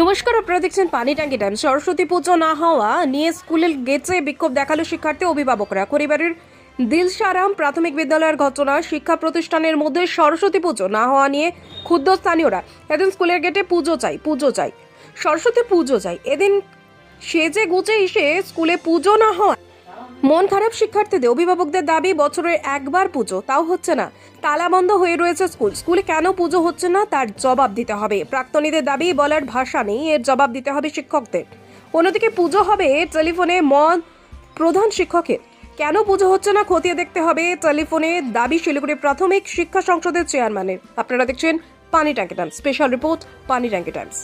নমস্কার, আপনারা দেখছেন পানি ট্যাঙ্কি টাইম। সরস্বতী পুজো না হওয়া নিয়ে স্কুলের গেটে বিক্ষোভ দেখাল শিক্ষার্থী, অভিভাবকরা। পরিবারের দিলসারাম প্রাথমিক বিদ্যালয়ের ঘটনা, শিক্ষা প্রতিষ্ঠানের মধ্যে সরস্বতী পুজো না হওয়া নিয়ে ক্ষুদ্র স্থানীয়রা। এদিন স্কুলের গেটে পুজো চাই পুজো চাই। সরস্বতী পুজো চাই। এদিন সেজে গুজে এসে স্কুলে পুজো না হওয়া মন খারাপ শিক্ষার্থীদের অভিভাবকদের দাবি বছরের একবার পুজো, তাও হচ্ছে না। তালা বন্ধ হয়ে রয়েছে স্কুল। স্কুলে কেন পুজো হচ্ছে না, তার জবাব দিতে হবে। প্রাক্তনীদের দাবি, বলার ভাষা নেই, এর জবাব দিতে হবে শিক্ষকদের। অন্যদিকে পুজো হবে টেলিফোনে মন প্রধান শিক্ষকের। কেন পুজো হচ্ছে না, খতিয়ে দেখতে হবে টেলিফোনে দাবি শিলিগুড়ি প্রাথমিক শিক্ষা সংসদের চেয়ারম্যানের। আপনারা দেখছেন পানি ট্যাঙ্কি টাইমস, স্পেশাল রিপোর্ট পানি ট্যাঙ্কি টাইমস।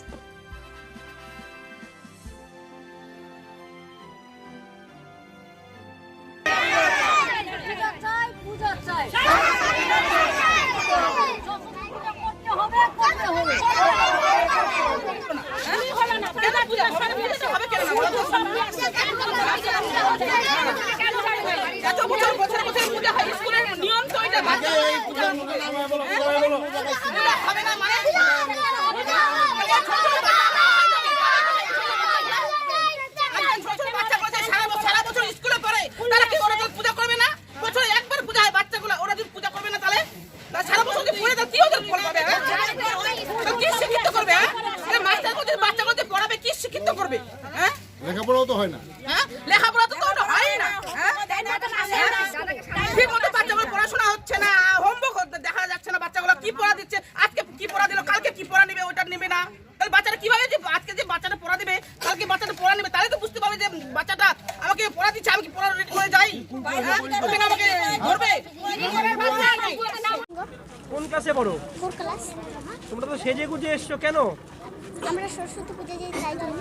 এসছো কেন? আমরা সরস্বতী পূজা যাই তাই জন্য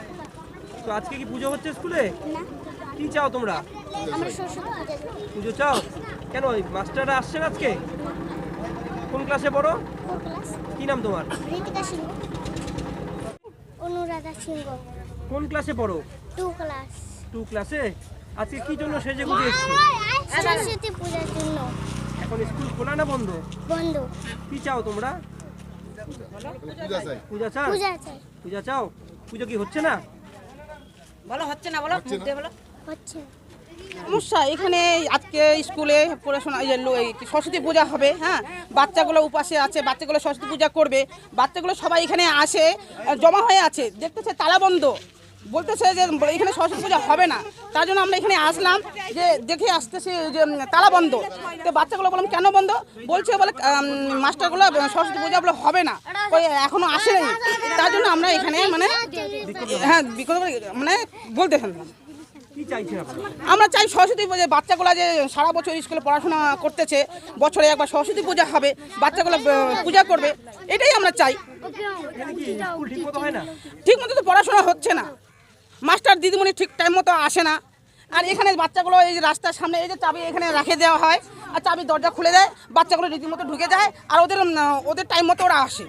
তো আজকে কি পুজো হচ্ছে স্কুলে? না। কি চাও তোমরা? আমরা সরস্বতী পূজা যাই পুজো চাও? কেন ওই মাস্টাররা আসছেন আজকে? কোন ক্লাসে পড়ো? ক্লাস। কি নাম তোমার? ঋতিকা সিংহ। অনুরাধা সিংহ। কোন ক্লাসে পড়ো? Two class. টু ক্লাসে? আজকে কি জন্য সেজে গুজে এসছো? সরস্বতী পূজার জন্য। এখন স্কুল খোলা না বন্ধ? বন্ধ। কি চাও তোমরা? পূজা চাও পূজা চাও? পুজো কি হচ্ছে না? বলো হচ্ছে না বলো? মুখ দিয়ে বলো। হচ্ছে সমস্যা এখানে আজকে স্কুলে পড়াশোনা এই যে সরস্বতী পূজা হবে হ্যাঁ? বাচ্চাগুলো উপাসে আছে বাচ্চাগুলো সরস্বতী পূজা করবে। বাচ্চাগুলো সবাই এখানে আসে জমা হয়ে আছে। দেখতেছে তালা বন্ধ বলতেছে যে এখানে সরস্বতী পূজা হবে না। তার জন্য আমরা এখানে আসলাম যে দেখে আসতেছে যে তালা বন্ধ। তো বাচ্চাগুলো বললাম কেন বন্ধ? বলছে বলে মাস্টারগুলো সরস্বতী পূজা বলে হবে না। ওই এখনও আসেনি তার জন্য আমরা এখানে মানে হ্যাঁ মানে বলতে ফেললাম কি চাইছেন আপনারা? আমরা চাই সরস্বতী পূজা বাচ্চাগুলো যে সারা বছর স্কুলে পড়াশোনা করতেছে বছরে একবার সরস্বতী পূজা হবে বাচ্চাগুলো পূজা করবে এটাই আমরা চাই। ঠিক মতো তো পড়াশোনা হচ্ছে না। মাস্টার দিদিমণি ঠিক টাইম মতো আসে না। আর এখানে বাচ্চাগুলো এই রাস্তার সামনে এই যে চাবি এখানে রেখে দেওয়া হয়। আর চাবি দরজা খুলে দেয় বাচ্চাগুলো রীতিমতো ঢুকে যায় আর ওদের ওদের টাইম মতো ওরা আসে।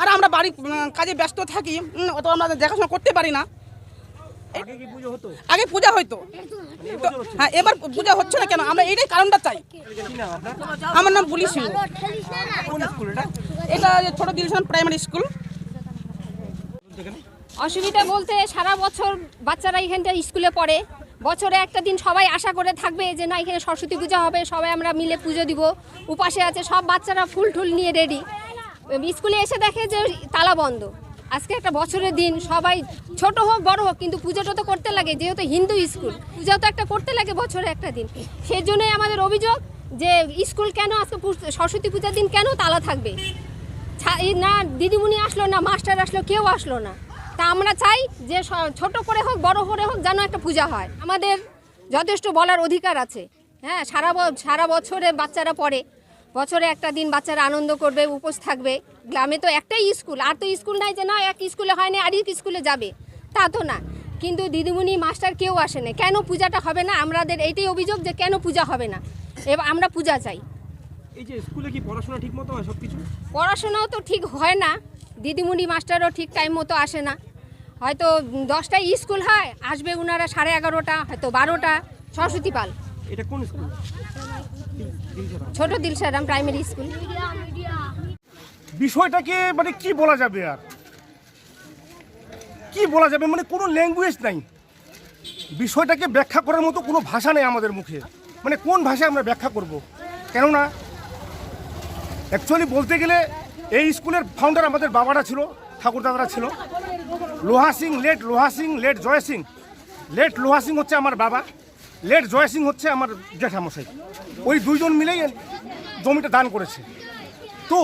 আর আমরা বাড়ি কাজে ব্যস্ত থাকি অত আমরা দেখাশোনা করতে পারি না। আগে পূজা হয়তো তো হ্যাঁ এবার পূজা হচ্ছে না কেন? আমরা এইটাই কারণটা চাই। আমার নাম বুলি স্কুল এটা? ছোট দিলশান প্রাইমারি স্কুল। অসুবিধা বলতে সারা বছর বাচ্চারা এখানটা স্কুলে পড়ে। বছরে একটা দিন সবাই আশা করে থাকবে যে, না, এখানে সরস্বতী পূজা হবে, সবাই আমরা মিলে পুজো দিব। উপাসে আছে, সব বাচ্চারা ফুল টুল নিয়ে রেডি স্কুলে এসে দেখে যে তালা বন্ধ। আজকে একটা বছরের দিন, সবাই ছোট হোক, বড় হোক, কিন্তু পুজোটা তো করতে লাগে, যেহেতু হিন্দু স্কুল। পূজা তো একটা করতে লাগে বছরে একটা দিন। সেই জন্যই আমাদের অভিযোগ যে, স্কুল কেন আজকে সরস্বতী পূজার দিন কেন তালা থাকবে? না, দিদিমণি আসলো না, মাস্টার আসলো, কেউ আসলো না। তা আমরা চাই যে ছোট করে হোক বড় করে হোক যেন একটা পূজা হয়। আমাদের যথেষ্ট বলার অধিকার আছে। হ্যাঁ সারা সারা বছরে বাচ্চারা পড়ে। বছরে একটা দিন বাচ্চারা আনন্দ করবে উপোস থাকবে। গ্রামে তো একটাই স্কুল। আর তো স্কুল নাই যে না এক স্কুলে হয় না আর এক স্কুলে যাবে। তা তো না। কিন্তু দিদিমণি মাস্টার কেউ আসে না। কেন পূজাটা হবে না? আমাদের এইটাই অভিযোগ যে কেন পূজা হবে না? এবার আমরা পূজা চাই। এই যে স্কুলে কি পড়াশোনা ঠিক মতো হয় সব কিছু পড়াশোনাও তো ঠিক হয় না। দিদিমণি মাস্টারও ঠিক টাইম মতো আসে না। হয়তো দশটায় স্কুল হয় আসবে ওনারা সাড়ে এগারোটা হয়তো বারোটা সরস্বতী পাল। এটা কোন স্কুল? ছোট দিলসারাম প্রাইমারি স্কুল। বিষয়টাকে মানে কি বলা যাবে আর? কি বলা যাবে? মানে কোনো ল্যাঙ্গুয়েজ নাই। বিষয়টাকে ব্যাখ্যা করার মতো কোনো ভাষা নেই আমাদের মুখে। মানে কোন ভাষায় আমরা ব্যাখ্যা করব? কেননা অ্যাকচুয়ালি বলতে গেলে এই স্কুলের ফাউন্ডার আমাদের বাবারা ছিল ঠাকুর দাদারা ছিল। Loha Singh, late Loha Singh, late Joy Singh. Late Loha Singh হচ্ছে আমার বাবা, লেট জয় সিং হচ্ছে আমার জেঠামশাই। ওই দুইজন মিলেই জমিটা দান করেছে। তো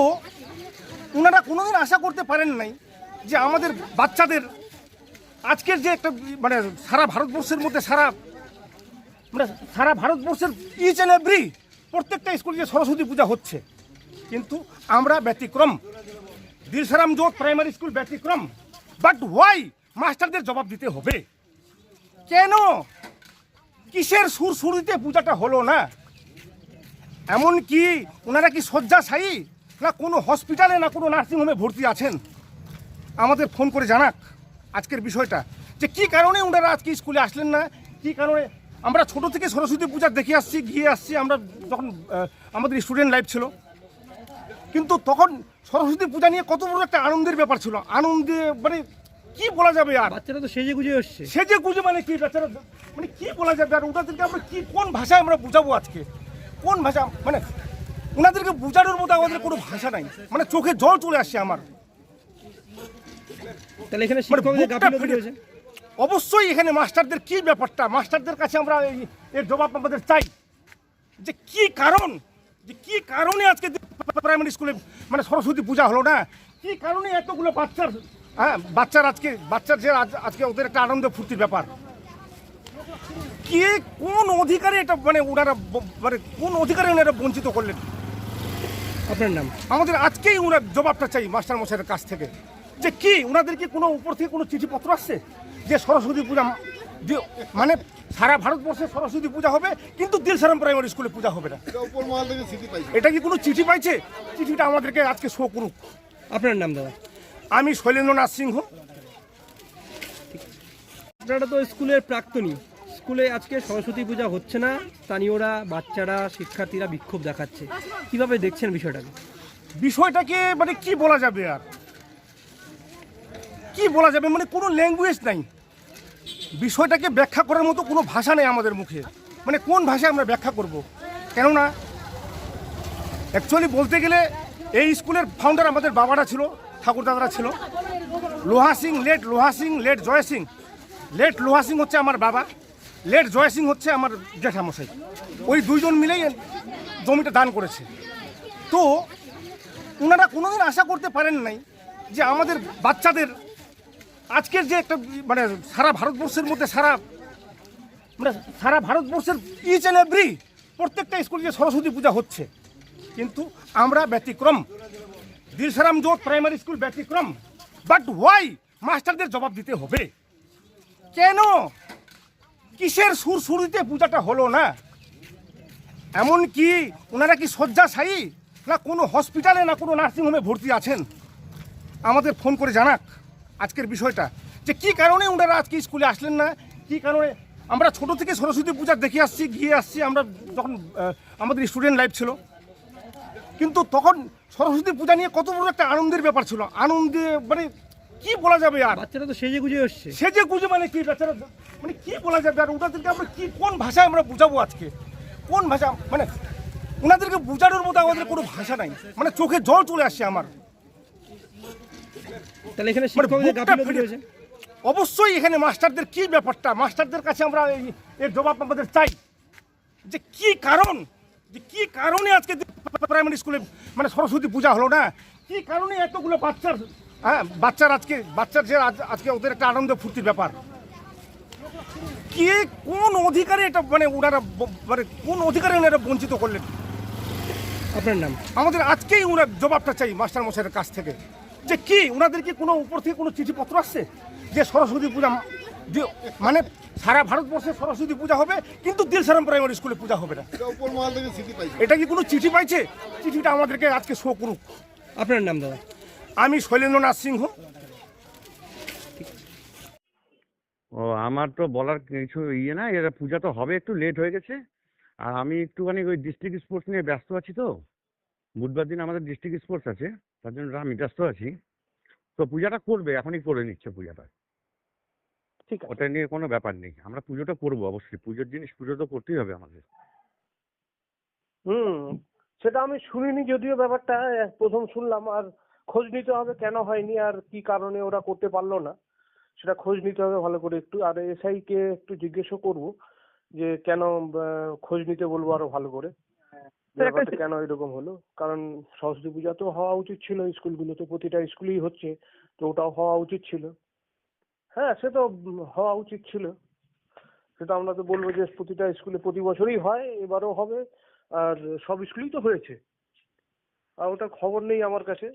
ওনারা কোনোদিন আশা করতে পারেন নাই যে আমাদের বাচ্চাদের আজকের যে একটা মানে সারা ভারতবর্ষের মধ্যে সারা মানে সারা ভারতবর্ষের ইচ অ্যান্ড এভরি প্রত্যেকটা স্কুলে যে সরস্বতী পূজা হচ্ছে। কিন্তু আমরা ব্যতিক্রম। দিলসারাম জোট প্রাইমারি স্কুল ব্যতিক্রম। বাট ওয়াই মাস্টারদের জবাব দিতে হবে? কেন? কিসের সুর সুরিতে পূজাটা হলো না? এমন কি ওনারা কি শয্যাশায়ী? না কোনো হসপিটালে না কোনো নার্সিংহোমে ভর্তি আছেন? আমাদের ফোন করে জানাক আজকের বিষয়টা। যে কি কারণে ওনারা আজকে স্কুলে আসলেন না? কি কারণে? আমরা ছোট থেকে সরস্বতী পূজা দেখে আসছি, গিয়ে আসছি, আমরা যখন আমাদের স্টুডেন্ট লাইফ ছিল। কিন্তু তখন সরস্বতী পূজা নিয়ে কত বড় একটা আনন্দের ব্যাপার ছিল। আনন্দে মানে কি বলা যাবে আর? বাচ্চারা তো সেজে গুজে এসছে। সেজে গুজে মানে কি বাচ্চারা? মানে কি বলা যাবে আর ওনাদেরকে আমরা কি কোন ভাষায় আমরা বুঝাবো আজকে? কোন ভাষা মানে ওনাদেরকে বোঝানোর মতো আমাদের কোনো ভাষা নাই। মানে চোখে জল চলে আসছে আমার। তাহলে এখানে মানে অবশ্যই এখানে মাস্টারদের কি ব্যাপারটা? মাস্টারদের কাছে আমরা এর জবাব আমাদের চাই। যে কি কারণ? যে কি কারণে আজকে প্রাইমারি স্কুলে মানে সরস্বতী পূজা হলো না? কি কারণে এতগুলো বাচ্চার হ্যাঁ বাচ্চার আজকে বাচ্চার যে আজকে ওদের একটা আনন্দ ফুর্তির ব্যাপার? কে কোন অধিকারে এটা মানে ওনারা মানে কোন অধিকারে ওনারা বঞ্চিত করলেন? আপনার নাম? আমাদের আজকেই ওনার জবাবটা চাই মাস্টার মশাইয়ের কাছ থেকে। যে কি ওনাদের কি কোনো উপর থেকে কোনো চিঠিপত্র আসছে? যে সরস্বতী পূজা মানে সারা ভারতবর্ষে সরস্বতী পূজা হবে কিন্তু দিলসারাম প্রাইমারি স্কুলে পূজা হবে না। এটা উপর মহল থেকে সিটি পাইছে। এটা কি কোনো চিঠি পাইছে? চিঠিটা আমাদেরকে আজকে শো করুক। আপনার নাম দাদা? আমি শৈলেন্দ্রনাথ সিংহ। আপনারা তো স্কুলের প্রাক্তনী। স্কুলে আজকে সরস্বতী পূজা হচ্ছে না স্থানীয়রা বাচ্চারা শিক্ষার্থীরা বিক্ষোভ দেখাচ্ছে। কীভাবে দেখছেন বিষয়টাকে বিষয়টাকে মানে কি বলা যাবে আর? কি বলা যাবে? মানে কোনো ল্যাঙ্গুয়েজ নাই। বিষয়টাকে ব্যাখ্যা করার মতো কোনো ভাষা নেই আমাদের মুখে। মানে কোন ভাষায় আমরা ব্যাখ্যা করব? কেননা অ্যাকচুয়ালি বলতে গেলে এই স্কুলের ফাউন্ডার আমাদের বাবারা ছিল ঠাকুর দাদারা ছিল। Loha Singh late Loha Singh late Joy Singh. Late Loha Singh হচ্ছে আমার বাবা লেট জয় সিং হচ্ছে আমার জ্যাঠামশাই ওই দুইজন মিলেই জমিটা দান করেছে। তো ওনারা কোনোদিন আশা করতে পারেন নাই যে আমাদের বাচ্চাদের আজকের যে একটা মানে সারা ভারতবর্ষের মধ্যে সারা মানে সারা ভারতবর্ষের ইচ অ্যান্ড এভরি প্রত্যেকটা স্কুলে যে সরস্বতী পূজা হচ্ছে, কিন্তু আমরা ব্যতিক্রম। দিলসারাম জোট প্রাইমারি স্কুল ব্যতিক্রম। বাট ওয়াই মাস্টারদের জবাব দিতে হবে? কেন? কিসের সুর সুরিতে পূজাটা হলো না? এমন কি ওনারা কি শয্যাশায়ী? না কোনো হসপিটালে না কোনো নার্সিংহোমে ভর্তি আছেন? আমাদের ফোন করে জানাক। আজকের বিষয়টা যে কি কারণে ওনারা আজকে স্কুলে আসলেন না কি কারণে আমরা ছোট থেকে সরস্বতী পূজা দেখে আসছি গিয়ে আসছি আমরা যখন আমাদের স্টুডেন্ট লাইফ ছিল। কিন্তু তখন সরস্বতী পূজা নিয়ে কত বড় একটা আনন্দের ব্যাপার ছিল। আনন্দে মানে কি বলা যাবে আর? বাচ্চারা তো সেজে গুজে এসছে। সেজে গুজে মানে কি বাচ্চারা মানে কি বলা যাবে আর ওনাদেরকে আমরা কি কোন ভাষায় আমরা বুঝাবো আজকে? কোন ভাষা মানে ওনাদেরকে বোঝানোর মতো আমাদের কোনো ভাষা নাই। মানে চোখে জল চলে আসছে আমার। তাহলে এখানে মানে শিক্ষকদের গাফিলতি রয়েছে। অবশ্যই এখানে মাস্টারদের কি ব্যাপারটা? মাস্টারদের কাছে আমরা এই- এর জবাব আমাদের চাই। যে কি কারণ? যে কি কারণে আজকে প্রাইমারি স্কুলে মানে সরস্বতী পূজা হলো না? কি কারণে এতগুলো বাচ্চার হ্যাঁ বাচ্চার আজকে বাচ্চার যে আজকে ওদের একটা আনন্দ ফুর্তির ব্যাপার। কে কোন অধিকারে এটা মানে ওনারা মানে কোন অধিকারে ওনারা বঞ্চিত করলেন? আপনার নাম? আমাদের আজকেই ওনার জবাবটা চাই মাস্টার মশাইয়ের কাছ থেকে। যে কি ওনাদের কি কোনো উপর থেকে কোনো চিঠিপত্র আসছে? যে সরস্বতী পূজা যে মানে সারা ভারতবর্ষে সরস্বতী পূজা হবে কিন্তু দিলসারাম প্রাইমারি স্কুলে পূজা হবে না। এটা উপর মহল থেকে সিটি পাইছে। এটা কি কোনো চিঠি পাইছে? চিঠিটা আমাদেরকে আজকে শো করুক। আপনার নাম দাদা? আমি শৈলেন্দ্রনাথ সিংহ। ও আমার তো বলার কিছু ইয়ে না এরা পূজা তো হবে একটু লেট হয়ে গেছে। আর আমি একটুখানি ওই ডিস্ট্রিক্ট স্পোর্টস নিয়ে ব্যস্ত আছি তো। বুধবার দিন আমাদের ডিস্ট্রিক্ট স্পোর্টস আছে। তার জন্য আমি ব্যস্ত আছি তো পূজাটা করবে এখনই করে নিচ্ছে পূজাটা। ঠিক আছে। ওটা নিয়ে কোনো ব্যাপার নেই আমরা পুজোটা করব অবশ্যই পুজোর জিনিস পুজো তো করতেই হবে আমাদের। হুম সেটা আমি শুনিনি যদিও ব্যাপারটা প্রথম শুনলাম আর খোঁজ নিতে হবে কেন হয়নি আর কি কারণে ওরা করতে পারল না। সেটা খোঁজ নিতে হবে ভালো করে একটু আর এসআই কে একটু জিজ্ঞেসও করব যে কেন খোঁজ নিতে বলব আরও ভালো করে যে স্যার, একটা- ব্যাপারটা কেন এরকম হলো? কারণ সরস্বতী পূজা তো হওয়া উচিত ছিল স্কুলগুলোতে প্রতিটা স্কুলেই হচ্ছে তো ওটাও হওয়া উচিত ছিল। হ্যাঁ সে তো হওয়া উচিত ছিল। সেটা আমরা তো বলব যে প্রতিটা স্কুলে প্রতি বছরই হয় এবারও হবে আর সব স্কুলেই তো হয়েছে। আর ওটার খবর নেই আমার কাছে।